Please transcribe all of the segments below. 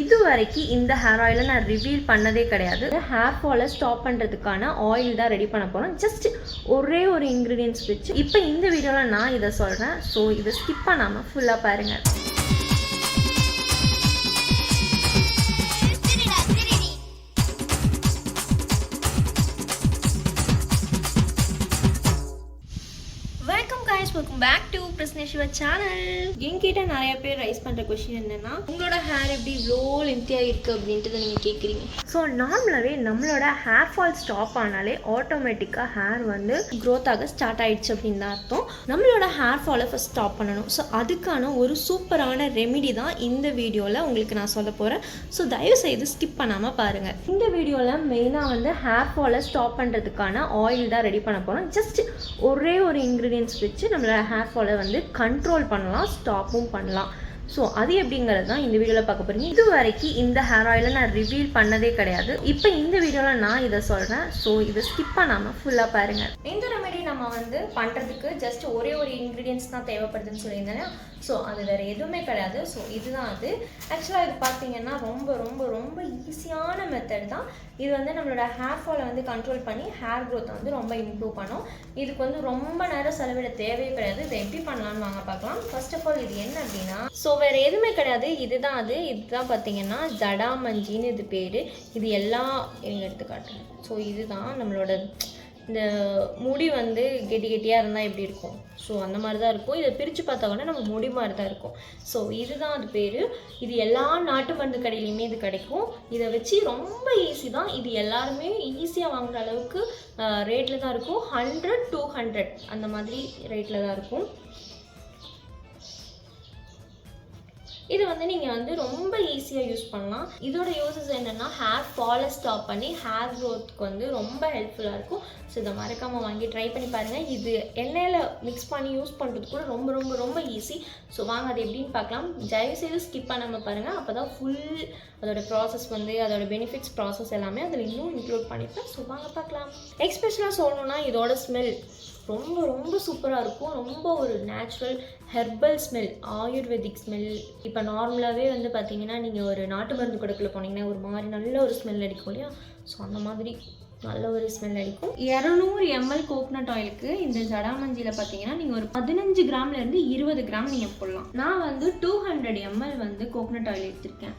இது வரைக்கும் இந்த ஹேர் ஆயிலை நான் ரிவீல் பண்ணதே கிடையாது. ஹேர் ஃபாலை ஸ்டாப் பண்ணுறதுக்கான ஆயில் தான் ரெடி பண்ண போகிறோம் ஜஸ்ட் ஒரே ஒரு இன்க்ரீடியன்ஸ் வச்சு. இப்போ இந்த வீடியோவில் நான் இதை சொல்கிறேன் ஸோ இதை ஸ்கிப் பண்ணாமல் ஃபுல்லாக பாருங்கள் சிவா சேனல் என்கிட்ட நிறைய பேர் ரைஸ் பண்ணுற கொஷின் என்னன்னா உங்களோட ஹேர் எப்படி இவ்வளோ லென்த்தியாக இருக்குது அப்படின்ட்டு நீங்கள் கேட்குறீங்க ஸோ நார்மலாகவே நம்மளோட ஹேர் ஃபால் ஸ்டாப் ஆனாலே ஆட்டோமேட்டிக்காக ஹேர் வந்து growth ஆக ஸ்டார்ட் ஆயிடுச்சு அப்படின்னு தான் அர்த்தம். நம்மளோட ஹேர் ஃபாலை ஃபஸ்ட் ஸ்டாப் பண்ணணும். ஸோ அதுக்கான ஒரு சூப்பரான ரெமிடி தான் இந்த வீடியோவில் உங்களுக்கு நான் சொல்ல போகிறேன் ஸோ தயவு செய்து ஸ்கிப் பண்ணாமல் பாருங்கள் இந்த வீடியோவில் மெயினாக வந்து ஹேர் ஃபாலை ஸ்டாப் பண்ணுறதுக்கான ஆயில் தான் ரெடி பண்ண போகிறோம் ஜஸ்ட் ஒரே ஒரு இன்க்ரீடியன்ஸ் வச்சு நம்மளோட ஹேர் ஃபாலை வந்து கண்ட்ரோல் பண்ணலாம் ஸ்டாப்பும் பண்ணலாம். ஸோ அது எப்படிங்கிறது தான் இந்த வீடியோவில் பார்க்க போகிறீங்க இது வரைக்கும் இந்த ஹேர் ஆயிலை நான் ரிவீல் பண்ணதே கிடையாது. இப்போ இந்த வீடியோவில் நான் இதை சொல்கிறேன் ஸோ இதை ஸ்கிப் பண்ணாமல் ஃபுல்லாக பாருங்கள் இந்த ரெமெடி நம்ம வந்து பண்ணுறதுக்கு ஜஸ்ட் ஒரே ஒரு இன்க்ரீடியன்ஸ் தான் தேவைப்படுதுன்னு சொல்லியிருந்தேன். ஸோ அது வேறு எதுவுமே கிடையாது. ஸோ இதுதான் அது. ஆக்சுவலாக இது பார்த்தீங்கன்னா ரொம்ப ரொம்ப ரொம்ப ஈஸியான மெத்தட் தான். இது வந்து நம்மளோட ஹேர் ஃபாலை வந்து கண்ட்ரோல் பண்ணி ஹேர் க்ரோத்தை வந்து ரொம்ப இம்ப்ரூவ் பண்ணும். இதுக்கு வந்து ரொம்ப நேரம் செலவிட தேவையே கிடையாது. இதை எப்படி பண்ணலாம்னு வாங்க பார்க்கலாம். ஃபர்ஸ்ட் ஆஃப் ஆல் இது என்ன அப்படின்னா ஸோ வேறு எதுவுமே கிடையாது. இதுதான் அது. இதுதான் பார்த்தீங்கன்னா ஜடாமஞ்சின்னு இது பேர். இது எல்லாம் எங்க ஸோ இதுதான் நம்மளோட இந்த முடி வந்து கெட்டி கெட்டியாக இருந்தால் எப்படி இருக்கும்? ஸோ அந்த மாதிரி தான் இருக்கும். இதை பிரித்து பார்த்தா கூட நம்ம முடி மாதிரி தான் இருக்கும். ஸோ இதுதான் அது பேர். இது எல்லா நாட்டு மருந்து கடையிலையுமே இது கிடைக்கும். இதை வச்சு ரொம்ப ஈஸி தான். இது எல்லாருமே ஈஸியாக வாங்குற அளவுக்கு ரேட்டில் தான் இருக்கும். ஹண்ட்ரட் டூ ஹண்ட்ரட் அந்த மாதிரி ரேட்டில் தான் இருக்கும். இது வந்து நீங்கள் வந்து ரொம்ப ஈஸியாக யூஸ் பண்ணலாம். இதோட யூசஸ் என்னென்னா ஹேர் ஃபாலை ஸ்டாப் பண்ணி ஹேர் க்ரோத்துக்கு வந்து ரொம்ப ஹெல்ப்ஃபுல்லாக இருக்கும். ஸோ இதை மறக்காமல் வாங்கி ட்ரை பண்ணி பாருங்கள் இது எண்ணெயில் மிக்ஸ் பண்ணி யூஸ் பண்ணுறது கூட ரொம்ப ரொம்ப ரொம்ப ஈஸி ஸோ வாங்க அது எப்படின்னு பார்க்கலாம். தயவுசெய்து ஸ்கிப் பண்ணாமல் பாருங்கள் அப்போ தான் ஃபுல் அதோட ப்ராசஸ் வந்து அதோட பெனிஃபிட்ஸ் ப்ராசஸ் எல்லாமே அதில் இன்னும் இன்க்ளூட் பண்ணிப்பேன். ஸோ வாங்க பார்க்கலாம். எக்ஸ்பெஷலாக சொல்லணும்னா இதோட ஸ்மெல் ரொம்ப ரொம்ப சூப்பராக இருக்கும். ரொம்ப ஒரு natural herbal smell ayurvedic smell இப்போ நார்மலாகவே வந்து பார்த்தீங்கன்னா நீங்கள் ஒரு நாட்டு மருந்து கொடுக்கல போனீங்கன்னா ஒரு மாதிரி நல்ல ஒரு ஸ்மெல் அடிக்கும் இல்லையா? ஸோ அந்த மாதிரி நல்ல ஒரு ஸ்மெல் அடிக்கும். இரநூறு எம்எல் கோகனட் ஆயிலுக்கு இந்த ஜடாமஞ்சியில் பார்த்தீங்கன்னா நீங்கள் ஒரு பதினஞ்சு கிராம்லேருந்து இருபது கிராம் நீங்கள் போடலாம். நான் வந்து டூ ஹண்ட்ரட் எம்எல் வந்து கோகனட் ஆயில் எடுத்திருக்கேன்.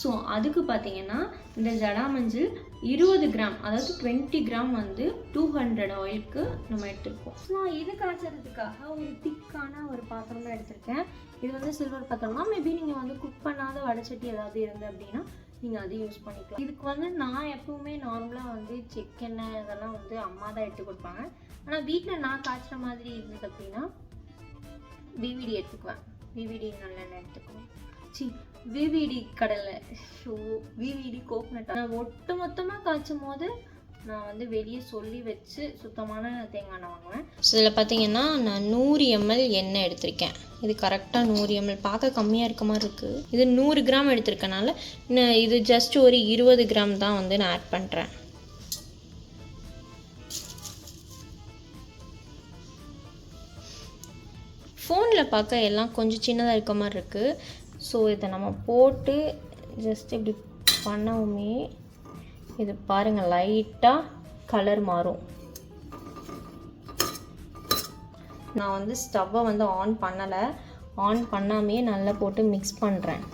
ஸோ அதுக்கு பார்த்தீங்கன்னா இந்த ஜடாமஞ்சள் இருபது கிராம் அதாவது டுவெண்ட்டி கிராம் வந்து டூ ஹண்ட்ரட் ஆயிலுக்கு நம்ம எடுத்துருக்கோம் நான் இது காய்ச்சறதுக்காக ஒரு திக்கான ஒரு பாத்திரம் தான் எடுத்திருக்கேன்? இது வந்து சில்வர் பாத்திரம்? தான் மேபி நீங்கள் வந்து குக் பண்ணாத வடைச்சட்டி ஏதாவது இருந்து அப்படின்னா நீங்கள் அதை யூஸ் பண்ணிக்கலாம். இதுக்கு வந்து நான் எப்பவுமே நார்மலாக வந்து செக்கெண்ணெய் இதெல்லாம் வந்து அம்மா தான் எடுத்து கொடுப்பாங்க. ஆனால் வீட்டில் நான் காய்ச்சுற மாதிரி இருந்தது அப்படின்னா விவிடி எடுத்துக்குவேன். விவிடி நல்லெண்ணெய் எடுத்துக்குவேன். சி விவிடி கடலை ஷோ விவிடி கோக்னட் நான் ஒட்டு மொத்தமாக காய்ச்சும் போது நான் வந்து வெளியே சொல்லி வச்சு சுத்தமான தேங்காய் எண்ணெய் வாங்குவேன். ஸோ இதில் பார்த்தீங்கன்னா நான் நூறு எம்எல் எண்ணெய் எடுத்திருக்கேன். இது கரெக்டாக நூறு எம்எல் பார்க்க கம்மியாக இருக்க மாதிரி இருக்குது இது நூறு கிராம் எடுத்திருக்கனால நான் இது ஜஸ்ட் ஒரு இருபது கிராம் தான் வந்து நான் ஆட் பண்ணுறேன் ஃபோனில் பார்க்க எல்லாம் கொஞ்சம் சின்னதாக இருக்க மாதிரி இருக்குது ஸோ இதை நம்ம போட்டு ஜஸ்ட் இப்படி பண்ணவுமே இது பாருங்கள் லைட்டாக கலர் மாறும். நான் வந்து ஸ்டவ்வை வந்து ஆன் பண்ணலை. ஆன் பண்ணாமே நல்லா போட்டு மிக்ஸ் பண்ணுறேன்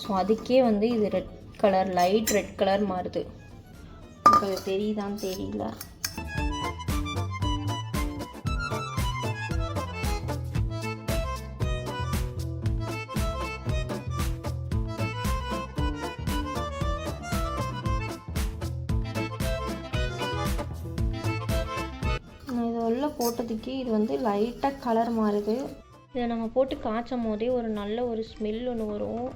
ஸோ அதுக்கே வந்து இது red colour light red colour மாறுது. உங்களுக்கு தெரியுதான்னு தெரியல. உள்ளே போட்டதுக்கே இது வந்து லைட்டாக கலர் மாறுது. இதை நம்ம போட்டு காய்ச்சும் போதே ஒரு நல்ல ஒரு ஸ்மெல் ஒன்று வரும்.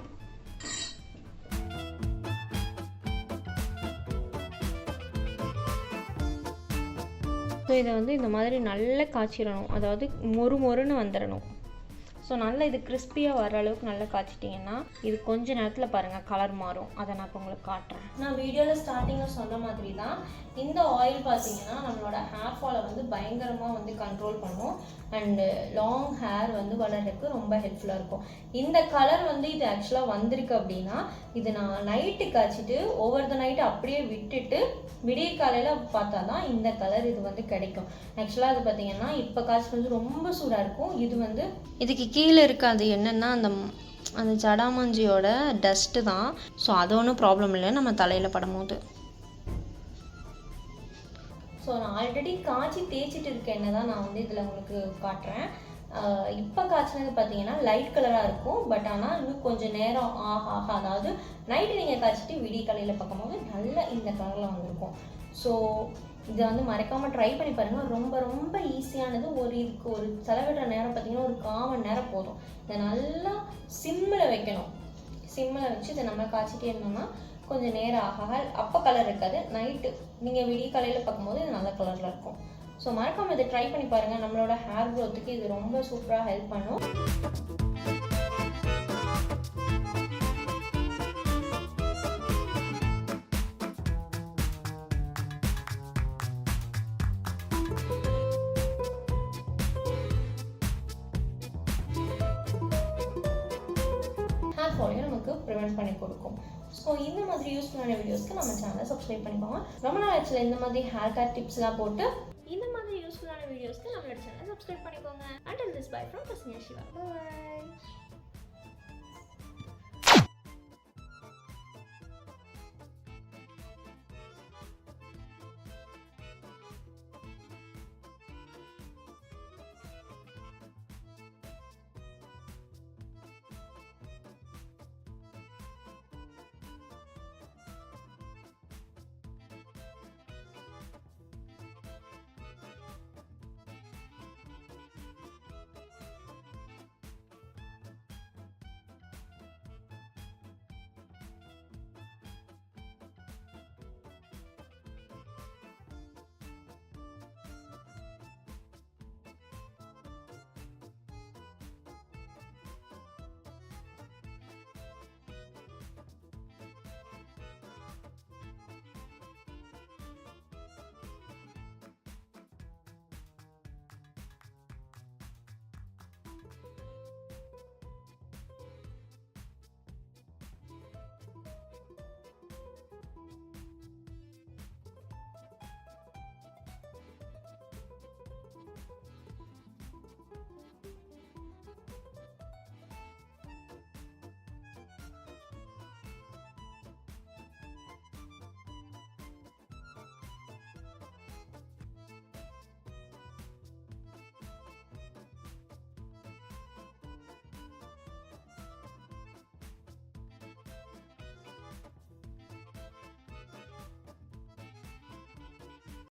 ஸோ இதை வந்து இந்த மாதிரி நல்லா காய்ச்சிடணும். அதாவது மொறு மொறுன்னு வந்துடணும். ஸோ நல்லா இது கிறிஸ்பியாக வர அளவுக்கு நல்லா காய்ச்சிட்டிங்கன்னா இது கொஞ்ச நேரத்தில் பாருங்கள் கலர் மாறும். அதை நான் இப்போ உங்களுக்கு காட்டுறேன். நான் வீடியோவில் ஸ்டார்டிங்கில் சொன்ன மாதிரி தான் இந்த ஆயில் பார்த்தீங்கன்னா நம்மளோட ஹேர் ஃபாலை வந்து பயங்கரமாக வந்து கண்ட்ரோல் பண்ணும். அண்டு லாங் ஹேர் வந்து வளர்றதுக்கு ரொம்ப ஹெல்ப்ஃபுல்லாக இருக்கும். இந்த கலர் வந்து இது ஆக்சுவலாக வந்திருக்கு அப்படின்னா இது நான் நைட்டு காய்ச்சிட்டு ஓவர் த நைட்டு அப்படியே விட்டுட்டு விடிய காலையில் பார்த்தா தான் இந்த கலர் இது வந்து கிடைக்கும். ஆக்சுவலாக அது பார்த்தீங்கன்னா இப்போ காய்ச்சி வந்து ரொம்ப சூடாக இருக்கும். இது வந்து இதுக்கு கீழே இருக்காது என்னென்னா அந்த அந்த ஜடாமஞ்சியோட டஸ்ட்டு தான். ஸோ அது ஒன்றும் ப்ராப்ளம் இல்லை. நம்ம தலையில் படும்போது ஸோ நான் ஆல்ரெடி காய்ச்சி தேய்ச்சிட்டு இருக்க எண்ணெய் தான் நான் வந்து இதில் உங்களுக்கு காட்டுறேன். இப்போ காய்ச்சினது பார்த்தீங்கன்னா லைட் கலராக இருக்கும். பட் ஆனால் இன்னும் கொஞ்சம் நேரம் ஆக ஆக அதாவது நைட்டு நீங்கள் காய்ச்சிட்டு விடிய காலையில் பார்க்கும்போது நல்ல இந்த கலரில் வந்திருக்கும். ஸோ இதை வந்து மறக்காமல் ட்ரை பண்ணி பாருங்கள் ரொம்ப ரொம்ப ஈஸியானது ஒரு இதுக்கு ஒரு செலவிடுற நேரம் பார்த்தீங்கன்னா ஒரு காமன் நேரம் போதும். இதை நல்லா சிம்மில் வைக்கணும். சிம்மில் வச்சு இதை நம்ம காய்ச்சிட்டே இருந்தோம்னா கொஞ்சம் நேரம் ஆக ஆக அப்போ கலர் இருக்காது. நைட்டு நீங்கள் விடிய காலையில் பார்க்கும்போது இது நல்ல கலரில் இருக்கும். ஸோ மறக்காமல் இதை ட்ரை பண்ணி பாருங்கள் நம்மளோட ஹேர் க்ரோத்துக்கு இது ரொம்ப சூப்பராக ஹெல்ப் பண்ணும். ப்ரிவென்ட் பண்ணி கொடுக்கும். ஸோ இந்த மாதிரி யூஸ்ஃபுல்லான வீடியோஸ்க்கு நம்ம சேனலை சப்ஸ்கிரைப் பண்ணிக்கோங்க. ரொம்ப நாள் ஆக்சுவலாக இந்த மாதிரி ஹேர் கேர் டிப்ஸ்லாம் போட்டு. இந்த மாதிரி யூஸ்ஃபுல்லான வீடியோஸ்க்கு நம்மளோட சேனலை சப்ஸ்கிரைப் பண்ணிக்கோங்க. அண்ட் திஸ் பை ஃப்ரம் பசங்க சிவா பாய்